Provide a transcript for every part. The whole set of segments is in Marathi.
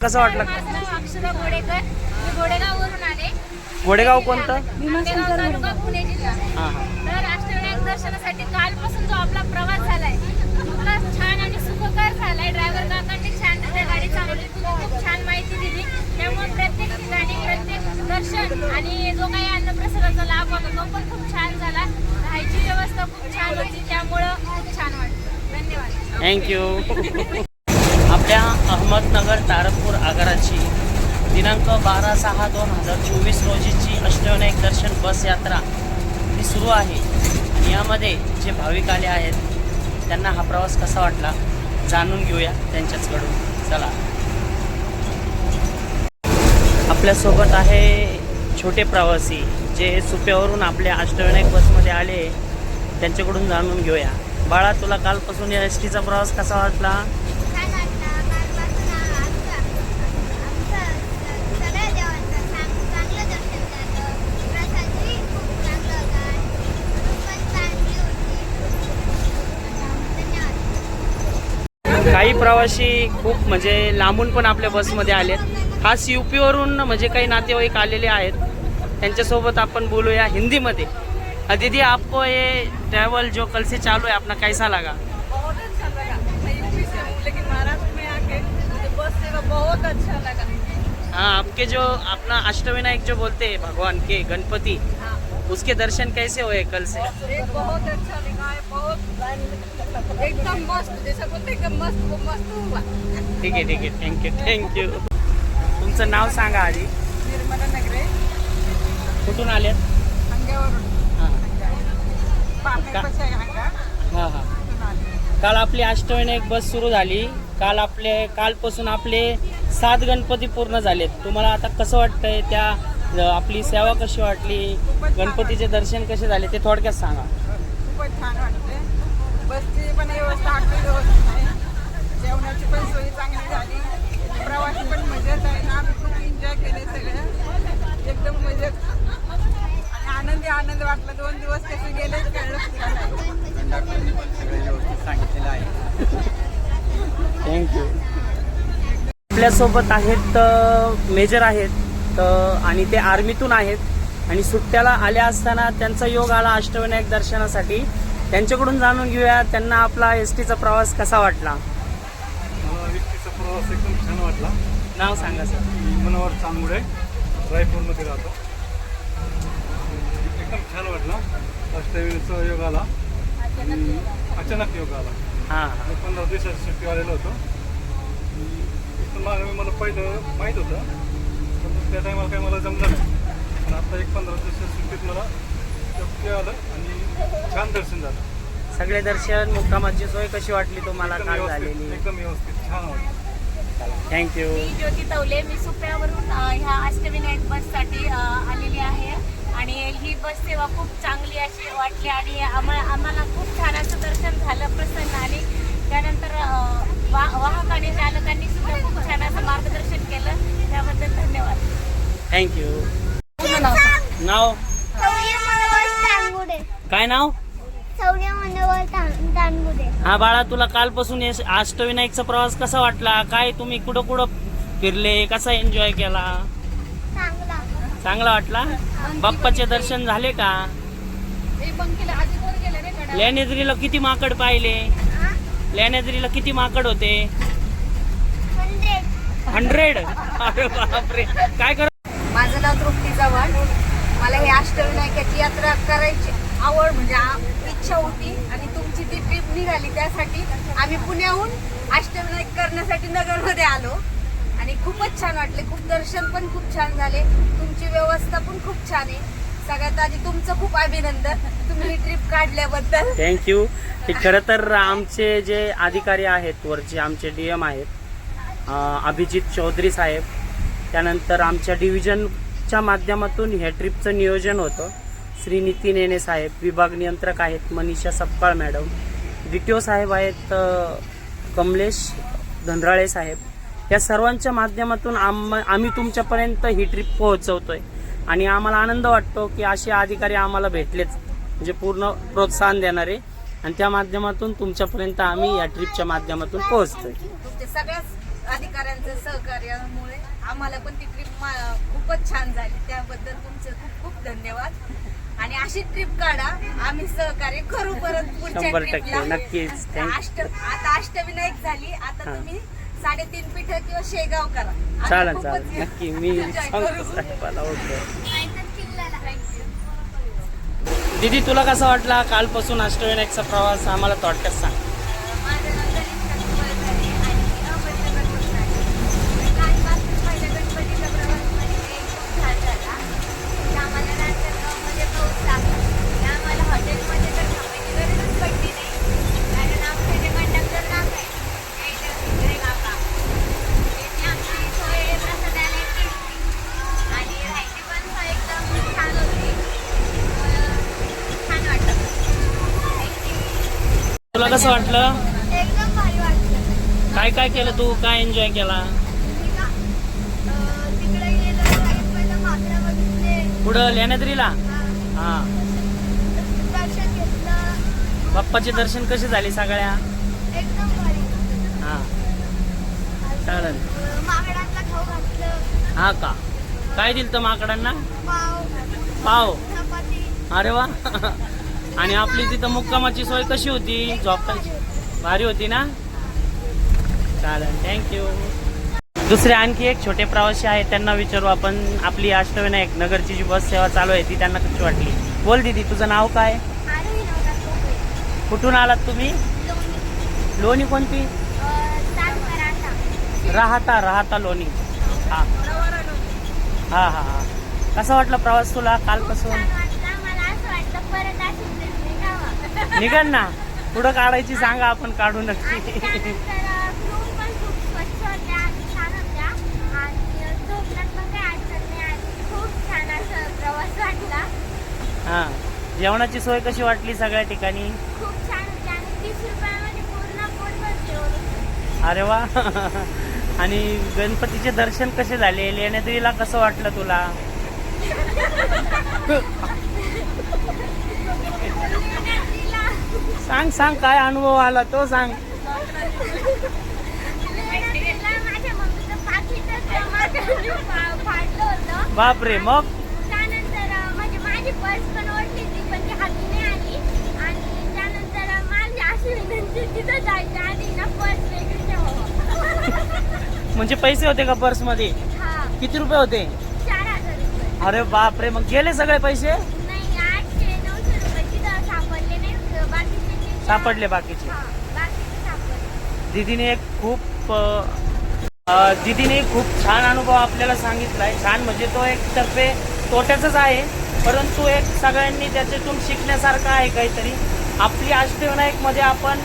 कसं वाटलं? माझं नाव अक्षरा गोडेकर मी गोडेगाववरून आले. गोडेगाव कोणतं? गोडेगाव तालुका पुणे जिल्हा. तर अष्टविनायक दर्शनासाठी कालपासून जो आपला प्रवास झालाय छान आणि सुखकर झालाय. ड्रायव्हर काकांनी छान रित्या गाडी चालवली. तुम्ही खूप छान माहिती दिली. त्यामुळे प्रत्येक ठिकाणी प्रत्येक दर्शन आणि जो काही अन्नप्रसादाचा लाभ होता तो पण खूप छान झाला. राहायची व्यवस्था खूप छान होती. त्यामुळं खूप छान वाटलं. धन्यवाद. थँक्यू आपल्या अहमदनगर तारकपूर आगाराची दिनांक बारा सहा दोन हजार चोवीस रोजीची अष्टविनायक दर्शन बस यात्रा ही सुरू आहे. आणि यामध्ये जे भाविक आले आहेत त्यांना हा प्रवास कसा वाटला जाणून घेऊया त्यांच्याचकडून. चला. आपल्यासोबत आहे छोटे प्रवासी जे सुप्यावरून आपल्या अष्टविनायक बसमध्ये आले त्यांच्याकडून जाणून घेऊया. बाळा तुला कालपासून या एस टीचा प्रवास कसा वाटला छान वाटलं कालपासून आमचं आमचं सगळ्या देवांचं चांग चांगलं दर्शन झालं प्रसादही खूप चांगला होता रूम पण चांगली होती धन्यवाद काही प्रवासी खूप म्हणजे लांबून पण आपल्या बसमध्ये आलेत खास युपीवरून म्हणजे काही नातेवाईक आलेले आहेत. त्यांच्यासोबत आपण बोलूया हिंदीमध्ये. दीदी आपको ये ट्रैवल जो कल से चालू है अपना कैसा लगा? बहुत अच्छा लगा। मैं यूपी से हूँ लेकिन महाराष्ट्र में आके मुझे बस सेवा बहुत अच्छा लगा। हाँ आपके जो अपना अष्टविनायक जो बोलते हैं भगवान के गणपति हाँ। उसके दर्शन कैसे हुए कल से? एक बहुत अच्छा लगा है बहुत एकदम मस्त जैसा बोलते एकदम मस्त मस्त ठीक आहे ठीक आहे. थँक्यू थँक्यू तुमचं नाव सांगा आधी. निर्मला नगरे. कुठून आलेत? अंग्यावरून हां. हां हां. आले. काल आपली अष्टविनायक बस सुरू झाली. काल आपले कालपासून आपले सात गणपती पूर्ण झालेत. तुम्हाला आता कसं वाटतंय त्या आपली सेवा कशी वाटली? गणपतीचे दर्शन कसे झाले ते थोडक्यात सांगा. खूपच छान वाटते बसची पण व्यवस्था आखली व्यवस्थित आहे. जेवणाची पण सोय चांगली झाली. प्रवासी पण मजेत आहे. ना आम्ही खूप एन्जॉय केले सगळं. एकदम मजेत. आणि आनंदी आनंद वाटला. दोन दिवस कसे गेले कळलं सुद्धा नाही. कंडक्टरनी पण सगळे व्यवस्थित सांगितलेलं आहे. थँक्यू आपल्यासोबत आहेत मेजर आहेत अ, आणि ते आर्मीतून आहेत. आणि सुट्ट्याला आल्या असताना त्यांचा योग आला अष्टविनायक दर्शनासाठी. त्यांच्याकडून जाणून घेऊया त्यांना आपला एस टीचा प्रवास कसा वाटला? मला व्यक्तीचा प्रवास एकदम छान वाटला. नाव सांगा सर. मी मनोहर चांगुडे रायपूरमध्ये राहतो. एकदम छान वाटला. अष्टविनाचा योग आला. आणि अचानक योग आला. हां. मी पंधरा दिवसाची सुट्टी आलेलो होतो. इथून मागे मी मला पहिलं माहीत होतं पण त्या टायमाला काही मला जमलं नाही. पण आता एक पंधरा दिवसाच्या सुट्टीत मला शक्य आलं आणि छान दर्शन झालं. सगळे दर्शन मुक्कामाची सोय कशी वाटली तुम्हाला? काल झालेली. एकदम व्यवस्थित छान वाटलं. थँक्यू मी ज्योती तवले मी सुप्यावरून अ, ह्या अष्टविनायक बससाठी अ, आलेली आहे. आणि ही बस सेवा खूप चांगली अशी वाटली आणि आम्हाला आम्हाला खूप छान असं दर्शन झालं प्रसन्न आणि त्यानंतर अ, वा वाहक आणि चालकांनी सुद्धा खूप छान असं मार्गदर्शन केलं. त्याबद्दल धन्यवाद. थँक्यू नाव? काय नाव? हा बाळा तुला कालपासून अष्टविनायकचा प्रवास कसा वाटला? काय तुम्ही कुठं कुठं फिरले? कसा एन्जॉय केला? चांगला. चांगला वाटला? बाप्पाचे दर्शन झाले का? लेण्याद्रीला किती माकड पाहिले? लेण्याद्रीला किती माकड होते? हंड्रेड हंड्रेड अरे बापरे. काय कर माझं नाव तृप्ती चव्हाण मला ही अष्टविनायकाची यात्रा करायची आवड म्हणजे इच्छा होती आणि तुमची ती ट्रिप निघाली. त्यासाठी आम्ही पुण्याहून अष्टविनायक करण्यासाठी नगरमध्ये आलो. आणि खूपच छान वाटले. खूप दर्शन पण खूप छान झाले. तुमची व्यवस्था पण खूप छान आहे. सगळ्यात आधी तुमचं खूप अभिनंदन. तुम्ही ही ट्रिप काढल्याबद्दल. थँक्यू हे खरं तर आमचे जे अधिकारी आहेत वरचे आमचे डी एम आहेत अभिजित चौधरी साहेब. त्यानंतर आमच्या डिव्हिजनच्या माध्यमातून ह्या ट्रिपचं नियोजन होतं. श्री नितीन येणे साहेब विभाग नियंत्रक आहेत Manisha Sapkal madam D T O साहेब आहेत कमलेश धनराळे साहेब. या सर्वांच्या माध्यमातून आम आम्ही तुमच्यापर्यंत ही ट्रिप पोहोचवतोय. आणि आम्हाला आनंद वाटतो की असे अधिकारी आम्हाला भेटलेच म्हणजे पूर्ण प्रोत्साहन देणारे. आणि त्या माध्यमातून तुमच्यापर्यंत आम्ही या ट्रिपच्या माध्यमातून पोहोचतोय. आहे सगळ्याच अधिकाऱ्यांचं सहकार्यामुळे आम्हाला पण ती ट्रिप खूपच छान झाली. त्याबद्दल तुमचं खूप खूप धन्यवाद आणि अशी ट्रिप काढा. आम्ही सहकार्य करू परत पुढच्या शंभर टक्के, ट्रिपला नक्कीच. अष्ट आता अष्टविनायक झाली. आता हा. तुम्ही साडेतीन पीठ किंवा शेगाव करा. चालेल खूपच चालेल. नक्की. मी enjoy सांगतो करू. साहेबाला. ओके. नाहीतर किल्ल्याला दीदी तुला कसा वाटला कालपासून अष्टविनायकचा प्रवास? आम्हाला थोडक्यात सांग. माझं नाव कनिष्का कुंभार झाले आणि मी अहमदनगरमधून आले कालपासून पहिल्या गणपतीचा प्रवास म्हणजे खूप छान झाला म्हणजे आम्हाला नांदगावमध्ये पाऊस लागला आणि आम्हाला हॉटेलमध्ये तर थांबायची गरजच पडली नाही कारण आमचे जे कंडक्टर काका आहेत ते इकडे काका त्यांनी आमची सोय प्रसादालय केली आणि राहायची पण सोय एकदम छान होती त्यामुळं छान वाटलं थँक्यू तुला कसं वाटलं? काय काय केलं तू? काय एन्जॉय केला? पुढं लेण्याद्रीला? हा. दर्शन घेतलं बाप्पाचे दर्शन कसे झाले सगळ्या? एकदम भारी हा. चालेल. माकडांना खाऊ घातलं हा का? काय दिलं तर माकडांना? पाव. अरे वा. आणि आपली तिथं मुक्कामाची सोय कशी होती? झोपायची. भारी होती ना? चालेल. थँक्यू दुसरे आणखी एक छोटे प्रवासी आहेत त्यांना विचारू आपण. आपली अष्टविनायक नगरची जी बस सेवा चालू आहे ती त्यांना कशी वाटली? बोल दीदी तुझं नाव काय? कुठून आलात तुम्ही? लोणी कोणती? राहता राहता लोणी. हा. हा हा हा. कसा वाटला प्रवास तुला? कालपासून निघाल ना. पुढं काढायची सांगा आपण काढू नक्की त्यानंतर रूम पण खूप स्वच्छ होत्या आणि छान होत्या आणि झोपण्यात पण काही अडचण नाही आली खूप छान असं प्रवास वाटला. हा. जेवणाची सोय कशी वाटली सगळ्या ठिकाणी? खूप छान होती आणि तीस रुपयामध्ये पूर्ण पोटभर जेवण होतं. अरे वा. आणि गणपतीचे दर्शन कसे झाले? लेण्याद्रीला कसं वाटलं तुला? सांग सांग काय अनुभव आला तो सांग. लेण्याद्रीला माझ्या माझी पर्स पण ओढली होती पण ती हाती नाही आली. आणि त्यानंतर माझी अशी विनंती तिथं जायच्या आधी ना पर्स वेगळी ठेवावं म्हणजे पैसे होते का पर्समध्ये? हा. किती रुपये होते? चार हजार रुपये. अरे बापरे मग गेले सगळे पैसे? नाही आठशे नऊशे रुपये तिथं सापडले नाही. बाकीचे जे- सापडले बाकीचे. हा बाकीचे सापडले. दीदीने एक खूप अ, अ, दीदीने खूप छान अनुभव आपल्याला सांगितला आहे छान म्हणजे तो एक तर्फे तोट्याचाच आहे. परंतु एक सगळ्यांनी त्याच्यातून शिकण्यासारखं आहे काहीतरी. आपली अष्टविनायकमध्ये म्हणजे आपण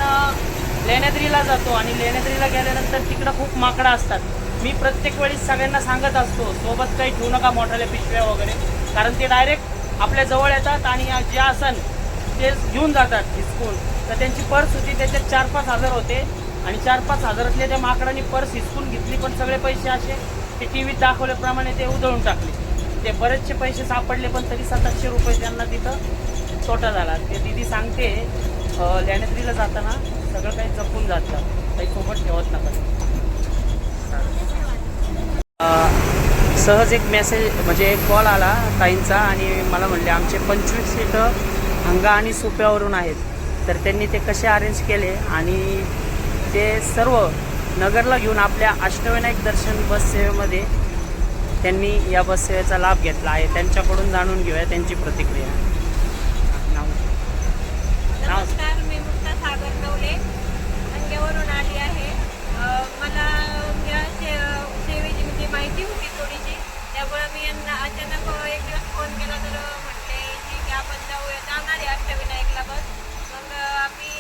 लेण्याद्रीला जातो आणि लेण्याद्रीला गेल्यानंतर तिकडं खूप माकडं असतात. मी प्रत्येक वेळी सगळ्यांना सांगत असतो सोबत काही ठेवू नका मोठ्याल्या पिशव्या वगैरे. कारण ते डायरेक्ट आपल्या जवळ येतात आणि जे असन ते घेऊन जातात हिसकून. तर त्यांची पर्स होती त्याच्यात चार पाच हजार होते. आणि चार पाच हजारातल्या त्या माकडांनी पर्स हिसकून घेतली पण सगळे पैसे असे ते टी व्हीत दाखवल्याप्रमाणे ते उधळून टाकले. ते बरेचसे पैसे सापडले पण तरी सात रुपये त्यांना तिथं तोटा झाला. ते दिदी सांगते लॅनेत्रीला जाताना सगळं काही जपून जातं. काही सोबत ठेवत नका. सहज एक मेसेज म्हणजे एक कॉल आला ताईंचा आणि मला म्हणले आमचे पंचवीस सीटं हंगा आणि सोप्यावरून आहेत. तर त्यांनी ते कसे अरेंज केले आणि ते सर्व नगरला घेऊन आपल्या अष्टविनायक दर्शन बस सेवेमध्ये त्यांनी या बस लाभ घेतला आहे. त्यांच्याकडून जाणून घेऊया त्यांची प्रतिक्रिया. नाव? नमस्कार मी मुक्ता सागर नवले अंगेवरून आली आहे. मला या से सेवेची म्हणजे माहिती होती थोडीशी. त्यामुळे मी यांना अचानक एक दिवस फोन केला तर म्हटले की आपण जाऊया जाणार आहे अष्टविनायकला बस. मग आम्ही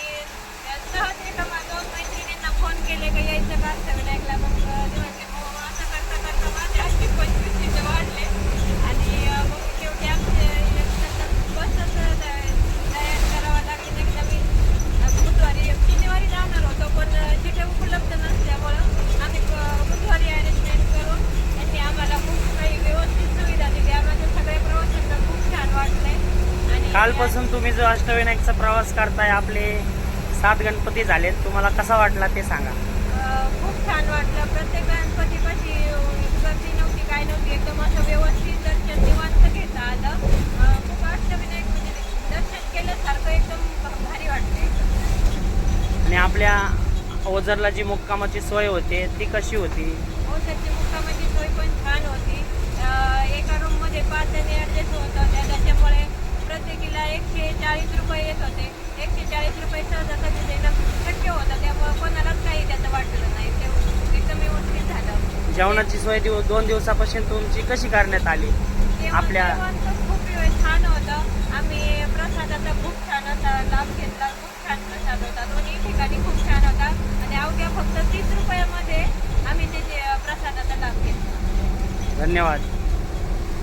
सहज एका दोन मैत्रिणींना फोन केले का यायचं का अष्टविनायकला मग ते म्हटले हो असं करता करता माझे असे पंचवीस सीटं वाढले आणि अ, मग शेवटी आमचे बसच तयार करावं लागली नाही नवीन अ, बुधवारी शनिवारी जाणार होतो पण तिथे उपलब्ध नसल्यामुळं आम्ही ब- बुधवारी अरेंजमेंट करून त्यांनी आम्हाला खूप काही व्यवस्थित सुविधा दिली आम्हाला सगळ्या प्रवाशांना खूप छान वाटलंय आणि कालपासून तुम्ही जो अष्टविनायकचा प्रवास करताय आपले सात गणपती झालेत तुम्हाला कसा वाटला ते सांगा. खूप छान वाटलं. प्रत्येक गणपतीपाशी गर्दी नव्हती काय नव्हती एकदम असं व्यवस्थित दर्शन निवांत घेता आलं. खूप अष्टविनायक म्हणजे दर्शन केल्यासारखं एकदम भारी वाटतं. आणि आपल्या ओझरला जी मुक्कामाची सोय होते ती कशी होती? त्याची मुक्कामाची सोय पण छान होती. एका रूममध्ये पाच जणी ॲडजस्ट होत त्याच्यामुळे प्रत्येकीला एकशे चाळीस रुपये येत होते. एकशे चाळीस रुपये सहजासहजी देणं शक्य होतं. त्यामुळे कोणालाच काही त्याचं वाटलं नाही. ते एकदम व्यवस्थित झालं. जेवणाची सोय दिव दोन दिवसापासून तुमची कशी करण्यात आली? आपल्या खूप छान होतं. आम्ही प्रसादाचा खूप छान असा लाभ घेतला. खूप छान प्रसाद होता. दोन्ही ठिकाणी खूप छान होता. आणि अवघ्या फक्त तीस रुपयामध्ये आम्ही त्याचे प्रसादाचा लाभ घेतला. धन्यवाद.